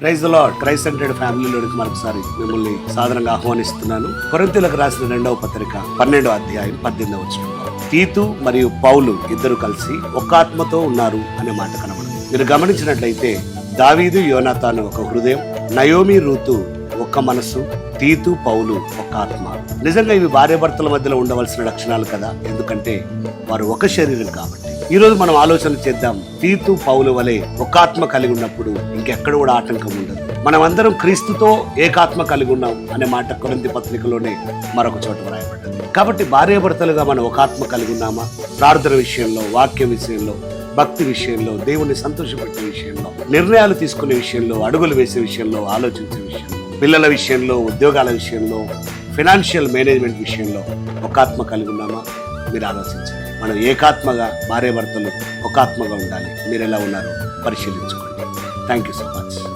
ప్రైజ్లో try scented ఫ్యామిలీలోనికి మరొకసారి మిమ్మల్ని సాధారణంగా ఆహ్వానిస్తున్నాను. కొరింతలకు రాసిన రెండవ పత్రిక పన్నెండవ అధ్యాయం పద్దెనిమిదవ వచ్చిన తీతు మరియు పౌలు ఇద్దరు కలిసి ఒక్క ఆత్మతో ఉన్నారు అనే మాట కనబడుతుంది మీరు గమనించినట్లయితే దావీదు యోనాతాను ఒక హృదయం నయోమి రూతు ఒక్క మనసు తీతు పౌలు ఒక ఆత్మ. నిజంగా ఇవి భార్యాభర్తల మధ్యలో ఉండవలసిన లక్షణాలు కదా? ఎందుకంటే వారు ఒక శరీరం కాబట్టి. ఈరోజు మనం ఆలోచన చేద్దాం. తీతు పౌలు వలె ఒకాత్మ కలిగి ఉన్నప్పుడు ఇంకెక్కడ కూడా ఆటంకం ఉండదు. మనం అందరం క్రీస్తుతో ఏకాత్మ కలిగి ఉన్నాం అనే మాట కొరంది పత్రికలోనే మరొక చోట వ్రాయబడ్డది కాబట్టి భార్యాభర్తలుగా మనం ఒకాత్మ కలిగి ఉన్నామా? ప్రార్థన విషయంలో వాక్య విషయంలో భక్తి విషయంలో దేవుని సంతోషపెట్టే విషయంలో నిర్ణయాలు తీసుకునే విషయంలో అడుగులు వేసే విషయంలో ఆలోచించే విషయంలో పిల్లల విషయంలో ఉద్యోగాల విషయంలో ఫినాన్షియల్ మేనేజ్మెంట్ విషయంలో ఒకాత్మ కలిగి ఉన్నామా? మీరు ఆలోచించండి. మనం ఏకాత్మగా భార్యాభర్తలు ఒక ఆత్మగా ఉండాలి. మీరు ఎలా ఉన్నారో పరిశీలించుకోండి. Thank you so much